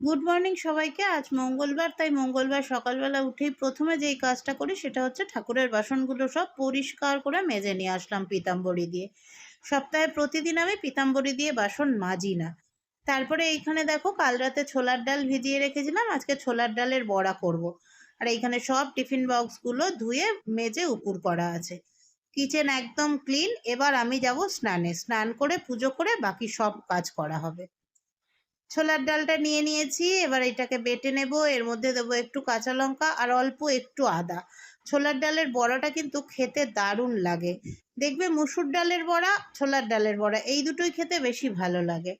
Good morning সবাইকে। আজ মঙ্গলবার, তাই মঙ্গলবার সকালবেলা উঠেই প্রথমে যেই কাজটা করি সেটা হচ্ছে ঠাকুরের বাসনগুলো সব পরিষ্কার করে মেজে নিয়ে আসলাম পিতাম্বরী দিয়ে। সপ্তাহে প্রতিদিন আমি পিতাম্বরী দিয়ে বাসন মাজি না। তারপরে এইখানে দেখো, কাল রাতে ছোলার ডাল ভিজিয়ে রেখেছিলাম, আজকে ছোলার ডালের বড়া করব। আর এইখানে সব টিফিন বক্সগুলো ধুয়ে মেজে উপুর করা আছে। কিচেন একদম ক্লিন, এবার আমি যাব স্নানে। স্নান করে পুজো করে বাকি সব কাজ করা হবে। ছোলার ডালটা নিয়ে নিয়েছি, এবার এটাকে বেটে নেব, এর মধ্যে দেবো একটু কাঁচা লঙ্কা আর অল্প একটু আদা। ছোলার ডালের বড়াটা কিন্তু খেতে দারুণ লাগে। দেখবে মুসুর ডালের বড়া, ছোলার ডালের বড়া, এই দুটোই খেতে বেশি ভালো লাগে।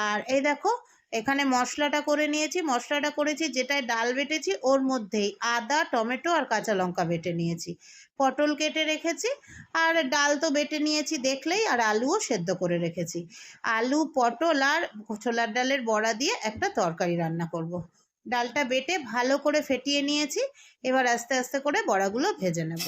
আর এই দেখো এখানে মশলাটা করে নিয়েছি, মশলাটা করেছি যেটায় ডাল বেটেছি, ওর মধ্যেই আদা, টমেটো আর কাঁচা লঙ্কা বেটে নিয়েছি। পটল কেটে রেখেছি, আর ডাল তো বেটে নিয়েছি দেখলেই, আর আলুও সেদ্ধ করে রেখেছি। আলু, পটল আর ছোলার ডালের বড়া দিয়ে একটা তরকারি রান্না করব। ডালটা বেটে ভালো করে ফেটিয়ে নিয়েছি, এবার আস্তে আস্তে করে বড়াগুলো ভেজে নেব।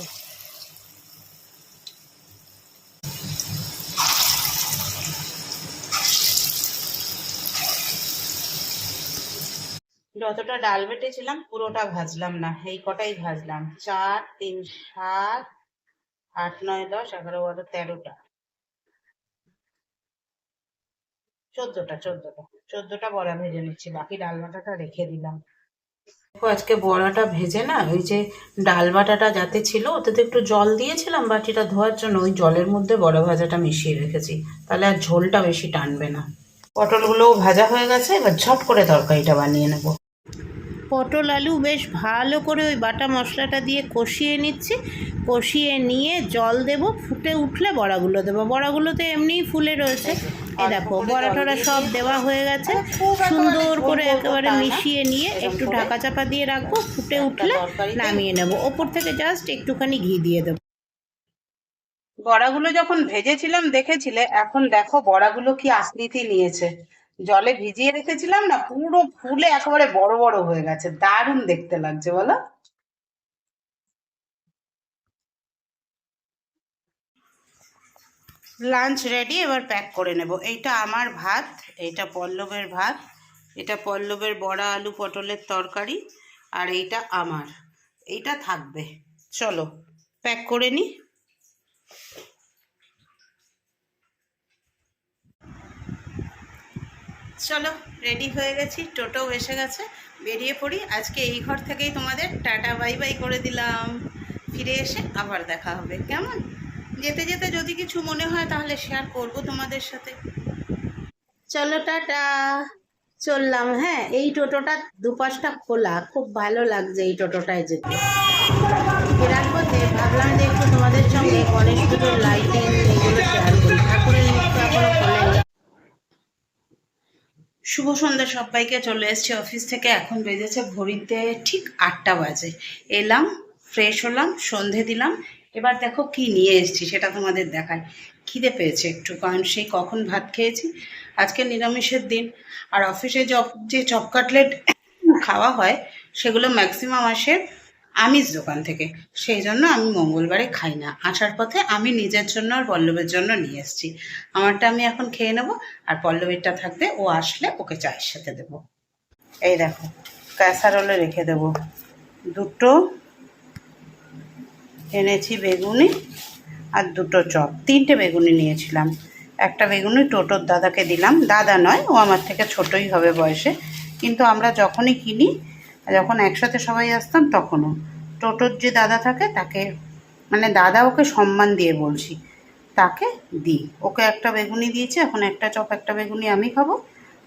যতটা ডাল বেটেছিলাম, পুরোটা ভাজলাম না। এই কটাই ভাজলাম। চার, তিন, সাত, আট, নয়, দশ, এগারো, বারো, তেরোটা। চোদ্দটা চোদ্দটা। চোদ্দটা বড়া ভেজে নিচ্ছি। বাকি ডাল বাটাটা রেখে দিলাম। আজকে বড়াটা ভেজে না, ওই যে ডাল বাটাটা যাতে ছিল ওতে তো একটু জল দিয়েছিলাম, বাটিটা ধোয়ার জন্য ওই জলের মধ্যে বড়া ভাজাটা মিশিয়ে রেখেছি। তাহলে আর ঝোলটা বেশি টানবে না। পটলগুলোও ভাজা হয়ে গেছে, এবার ঝট করে তরকারিটা বানিয়ে নেব। পটল আলু বেশ ভালো করে ওই বাটা মশলাটা দিয়ে কষিয়ে নিচ্ছি। কষিয়ে নিয়ে জল দেব ফুটে উঠলে বড়াগুলো দেবো। বড়াগুলো তো এমনিই ফুলে রয়েছে। এ দেখো বড়া টড়া সব দেওয়া হয়ে গেছে। সুন্দর করে একেবারে মিশিয়ে নিয়ে একটু ঢাকা চাপা দিয়ে রাখব ফুটে উঠলে নামিয়ে নেব। ওপর থেকে জাস্ট একটুখানি ঘি দিয়ে দেবো। বড়াগুলো যখন ভেজেছিলাম দেখেছিলে? এখন দেখো বড়াগুলো কি আকৃতি নিয়েছে। জলে ভিজিয়ে রেখেছিলাম না, পুরো ফুলে একেবারে বড় বড় হয়ে গেছে। দারুণ দেখতে লাগছে, বলো। লাঞ্চ রেডি এবার প্যাক করে নেব। এইটা আমার ভাত, এইটা পল্লবের ভাত, এটা পল্লবের বড়া আলু পটলের তরকারি, আর এইটা আমার। এইটা থাকবে। চলো প্যাক করে নিই চলো রেডি হয়ে গেছি টোটো এসে গেছে, বেরিয়ে পড়ি। আজকে এই ঘর থেকেই তোমাদের টাটা, বাই বাই করে দিলাম। ফিরে এসে আবার দেখা হবে, কেমন? যেতে যেতে যদি কিছু মনে হয় তাহলে শেয়ার করব তোমাদের সাথে। চলো, টাটা। চললাম হ্যাঁ এই টোটোটা দুপাশটা খোলা, খুব ভালো লাগছে এই টোটোটায় যেতে। ফেরার ভাবলাম যে একটু তোমাদের সঙ্গে গণেশ পুজোর লাইটিং এগুলো শুভ সন্ধ্যা সবাইকে, চলে এসেছি অফিস থেকে। এখন বেজেছে ভরিতে ঠিক আটটা বাজে। এলাম ফ্রেশ হলাম, সন্ধে দিলাম। এবার দেখো কি নিয়ে এসছি, সেটা তোমাদের দেখায় খিদে পেয়েছে একটু, কারণ সেই কখন ভাত খেয়েছি? আজকে নিরামিষের দিন। আর অফিসে যে চপ কাটলেট খাওয়া হয়, সেগুলো ম্যাক্সিমাম আসে আমিষ দোকান থেকে। সেই জন্য আমি মঙ্গলবারে খাই না। আসার পথে আমি নিজের জন্য আর পল্লবের জন্য নিয়ে এসেছি। আমারটা আমি এখন খেয়ে নেব, আর পল্লবীরটা থাকবে, ও আসলে ওকে চায়ের সাথে দেব। এই দেখো, ক্যাসারোলে রেখে দেব। দুটো এনেছি বেগুনি আর দুটো চপ। তিনটে বেগুনি নিয়েছিলাম। একটা বেগুনি টোটোর দাদাকে দিলাম। দাদা নয়, ও আমার থেকে ছোটই হবে বয়সে। কিন্তু আমরা যখনই কিনি, যখন একসাথে সবাই আসতাম তখনও। টোটোর যে দাদা থাকে, তাকে মানে দাদা ওকে সম্মান দিয়ে বলছি। তাকে দিই। ওকে একটা বেগুনি দিয়েছি, এখন একটা চপ, একটা বেগুনি আমি খাব,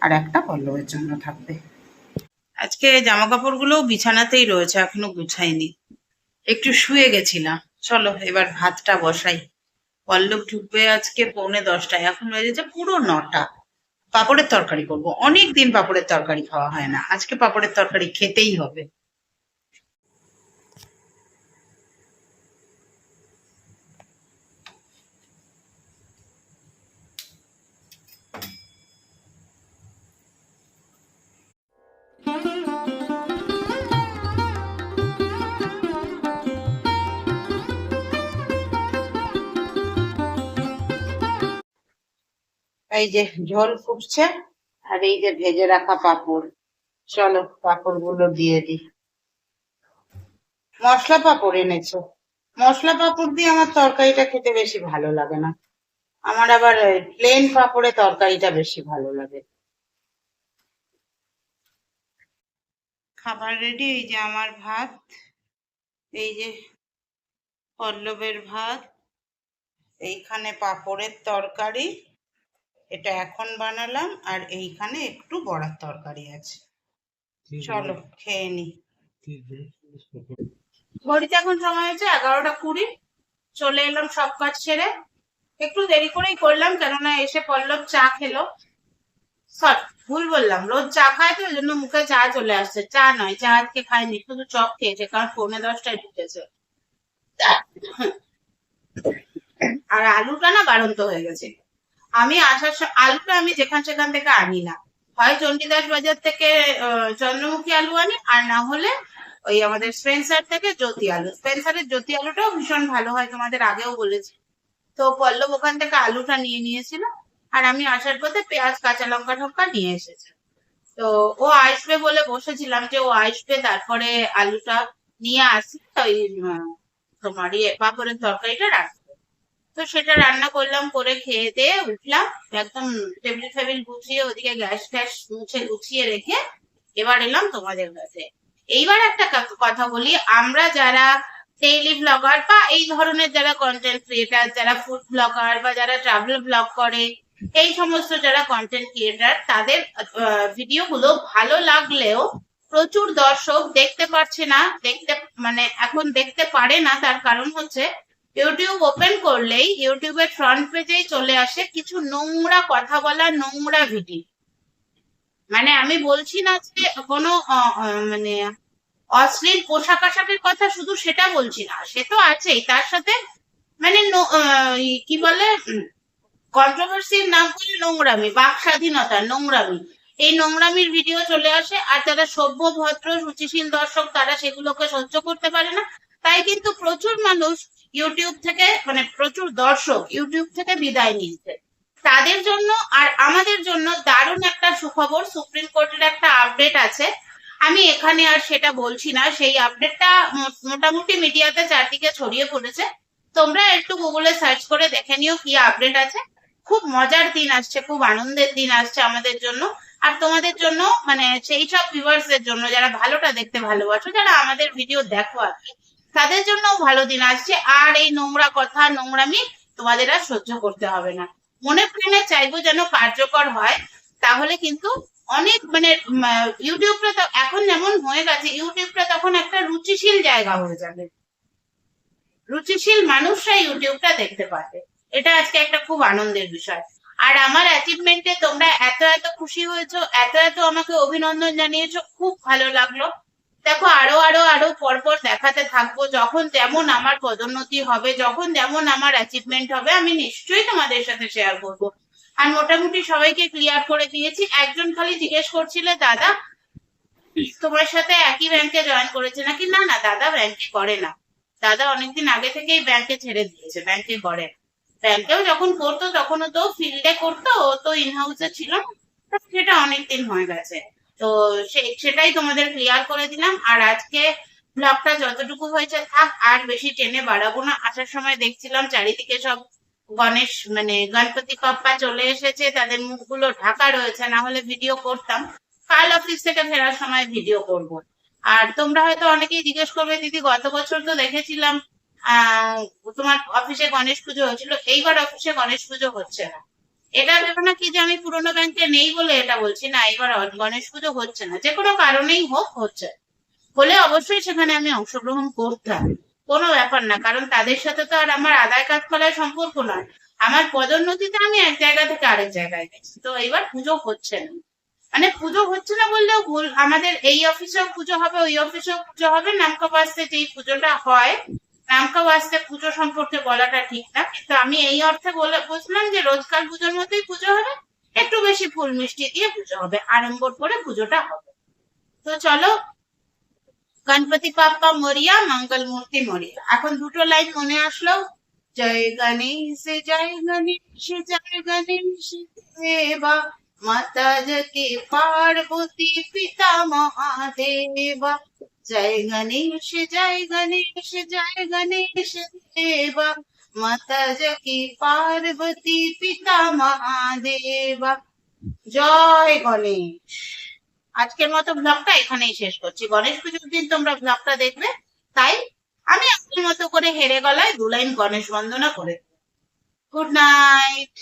আর একটা পল্লবের জন্য থাকবে। আজকে জামা কাপড়গুলোও বিছানাতেই রয়েছে, এখনও গুছাইনি। একটু শুয়ে গেছিলাম। চলো, এবার ভাতটা বসাই। পল্লব ঢুকবে আজকে পৌনে দশটায়, এখন বেজেছে পুরো নটা। পাপড়ের তরকারি করব। অনেক দিন পাপড়ের তরকারি খাওয়া হয় না। আজকে পাপড়ের তরকারি খেতেই হবে। এই যে ঝোল ফুটছে আর এই যে ভেজে রাখা পাঁপড়। চলো পাঁপড়গুলো দিয়ে দিই। মশলা পাঁপড় এনেছো? মশলা পাঁপড় দিয়ে আমার তরকারিটা খেতে বেশি ভালো লাগে না। আমার আবার প্লেন পাঁপড়ে তরকারিটা বেশি ভালো লাগে। খাবার রেডি এই যে আমার ভাত, এই যে পল্লবের ভাত, এইখানে পাঁপড়ের তরকারি। এটা এখন বানালাম আর এইখানে একটু বড়ার তরকারি আছে। চলো খেয়ে নি। ঘড়িতে এখন সময় হয়েছে এগারোটা কুড়ি। চলে এলাম সব কাজ ছেড়ে একটু দেরি করেই করলাম কেননা এসে পল্লব চা খেলো। সর ভুল বললাম। রোজ চা খায় তো ওই জন্য মুখে চা চলে আসছে। চা নয় চা আজকে খায়নি শুধু চপ খেয়েছে কারণ পৌনে দশটায় ঢুকেছে আর আলুটা না বাড়ন্ত হয়ে গেছে। আমি আসার আলুটা আমি যেখান সেখান থেকে আনি না। হয় চণ্ডীদাস বাজার থেকে চন্দ্রমুখী আলু আনি, আর না হলে ওই আমাদের স্পেন্সার থেকে জ্যোতি আলু। স্পেন্সারের জ্যোতি আলুটাও ভীষণ ভালো হয়, তোমাদের আগেও বলেছি। তো পল্লব ওখান থেকে আলুটা নিয়ে নিয়েছিল, আর আমি আসার পথে পেঁয়াজ, কাঁচা লঙ্কা টঙ্কা নিয়ে এসেছে। তো ও আসবে বলে বসেছিলাম যে ও আসবে, তারপরে আলুটা নিয়ে আসি, ওই তোমার ইয়ে পাঁপড়ের তরকারিটা রাখব। তো সেটা রান্না করলাম, করে খেয়ে দিয়ে উঠলাম। একদম টেবিল ফেবিল গুছিয়ে ওদিকে গ্যাস ট্যাস মুছে গুছিয়ে রেখে এবার এলাম তোমাদের কাছে। এইবার একটা কথা বলি, আমরা যারা ডেইলি ব্লগার বা এই ধরনের যারা কন্টেন্ট ক্রিয়েটার যারা ফুড ব্লগার বা যারা ট্রাভেল ব্লগ করে, এই সমস্ত যারা কন্টেন্ট ক্রিয়েটার তাদের ভিডিও গুলো ভালো লাগলেও প্রচুর দর্শক দেখতে পারছে না, দেখতে মানে এখন দেখতে পারে না, তার কারণ হচ্ছে ইউটিউব ওপেন করলেই ইউটিউবের ফ্রন্ট পেজেই চলে আসে কিছু নোংরা কথা বলা, নোংরা ভিডিও মানে আমি বলছি না যে কোনো মানে অশ্লীল পোশাক আশাকের কথা শুধু সেটা বলছি না, সে তো আছেই। তার সাথে মানে কি বলে কন্ট্রোভার্সির নাম করে নোংরামি, বাক স্বাধীনতা, নোংরামি। এই নোংরামির ভিডিও চলে আসে, আর যারা সভ্য, ভদ্র, রুচিশীল দর্শক, তারা সেগুলোকে সহ্য করতে পারে না। তাই কিন্তু প্রচুর মানুষ ইউটিউব থেকে মানে প্রচুর দর্শক ইউটিউব থেকে বিদায় নিয়েছে। তাদের জন্য আর আমাদের জন্য দারুণ একটা সুখবর সুপ্রিম কোর্টের একটা আপডেট আছে। আমি এখানে আর সেটা বলছি না, সেই আপডেটটা মোটামুটি মিডিয়াতে চারদিকে ছড়িয়ে পড়েছে। তোমরা একটু গুগলে সার্চ করে দেখে নিও কি আপডেট আছে। খুব মজার দিন আসছে, খুব আনন্দের দিন আসছে আমাদের জন্য। আর তোমাদের জন্য মানে সেই সব ভিউয়ার্স এর জন্য, যারা ভালোটা দেখতে ভালোবাসো, যারা আমাদের ভিডিও দেখো আর কি তাদের জন্য ভালো দিন আসছে। আর এই নোংরা কথা, নোংরামি তোমাদের আর সহ্য করতে হবে না। মনে প্রাণে চাইব যেন কার্যকর হয়। তাহলে কিন্তু অনেক মানে ইউটিউবটা তো এখন যেমন হয়ে গেছে ইউটিউবটা তখন একটা রুচিশীল জায়গা হয়ে যাবে। রুচিশীল মানুষরা ইউটিউবটা দেখতে পাবে। এটা আজকে একটা খুব আনন্দের বিষয়। আর আমার অ্যাচিভমেন্টে তোমরা এত এত খুশি হয়েছো, এত এত আমাকে অভিনন্দন জানিয়েছো, খুব ভালো লাগল। দেখো আরও আরও আরও পরপর দেখাতে থাকব। যখন যেমন আমার পদোন্নতি হবে যখন যেমন আমার অ্যাচিভমেন্ট হবে আমি নিশ্চয়ই তোমাদের সাথে শেয়ার করব। আর মোটামুটি সবাইকে ক্লিয়ার করে দিয়েছি। একজন খালি জিজ্ঞেস করছিলে দাদা তোমার সাথে একই ব্যাংকে জয়েন করেছে নাকি? না না দাদা ব্যাংকে করে না। দাদা অনেকদিন আগে থেকেই ব্যাংকে ছেড়ে দিয়েছে ব্যাংকে করে। ব্যাংকেও যখন করতো তখনও তো ফিল্ডে করতো তো ইনহাউসে ছিল না। সেটা অনেকদিন হয়ে গেছে। তো সেটাই তোমাদের ক্লিয়ার করে দিলাম। আর আজকে ব্লগটা যতটুকু হয়েছে থাক, আর বেশি টেনে বাড়াবো না। আসার সময় দেখছিলাম চারিদিকে সব গণেশ মানে গণপতি পাপ্পা চলে এসেছে। তাদের মুখগুলো ঢাকা রয়েছে, না হলে ভিডিও করতাম। কাল অফিস থেকে ফেরার সময় ভিডিও করব। আর তোমরা হয়তো অনেকেই জিজ্ঞেস করবে, দিদি, গত বছর তো দেখেছিলাম তোমার অফিসে গণেশ পুজো হয়েছিল। এইবার অফিসে গণেশ পুজো হচ্ছে না। এটা ভেবো না কি যে আমি পুরোনো ব্যাংকে নেই বলে এটা বলছি? না, এবার গণেশ পুজো হচ্ছে না। যে কোনো কারণেই হোক, হচ্ছে। হলে অবশ্যই সেখানে আমি অংশগ্রহণ করতাম। কোনো ব্যাপার না, কারণ তাদের সাথে তো আর আমার আদায় করার সম্পর্ক নয়। আমার পদোন্নতিতে আমি এক জায়গা থেকে আরেক জায়গায় গেছি। তো এবার পুজো হচ্ছে না। মানে পুজো হচ্ছে না বললেও ভুল। আমাদের এই অফিসেও পুজো হবে, ওই অফিসেও পুজো হবে। নামকা বাস্তে যেই পুজোটা হয় নামকা বাস্তে পুজো সম্পর্কে বলাটা ঠিক না, কিন্তু আমি এই অর্থে বলে বুঝলাম যে রোজকার পুজোর মতোই পুজো হবে, একটু বেশি ফুল মিষ্টি দিয়ে পুজো হবে, আড়ম্বর করে পুজোটা হবে। তো চলো, গণপতি বাপ্পা মরিয়া, মঙ্গল মূর্তি মরিয়া। এখন দুটো লাইন মনে আসলো, জয় গণেশ জয় গণেশ জয় গণেশ দেবা মাতা জকি পার্বতী পিতা মহাদেবা। জয় গণেশ জয় গণেশ জয় গণেশ দেবা। মাতা জকি পার্বতী পিতা মহাদেবা। জয় গণেশ। আজকের মতো ব্লগটা এখানেই শেষ করছি। গণেশ পুজোর দিন তোমরা ব্লগটা দেখবে, তাই আমি আমার মতো করে হেরে গলায় দু লাইন গণেশ বন্দনা করে গুড নাইট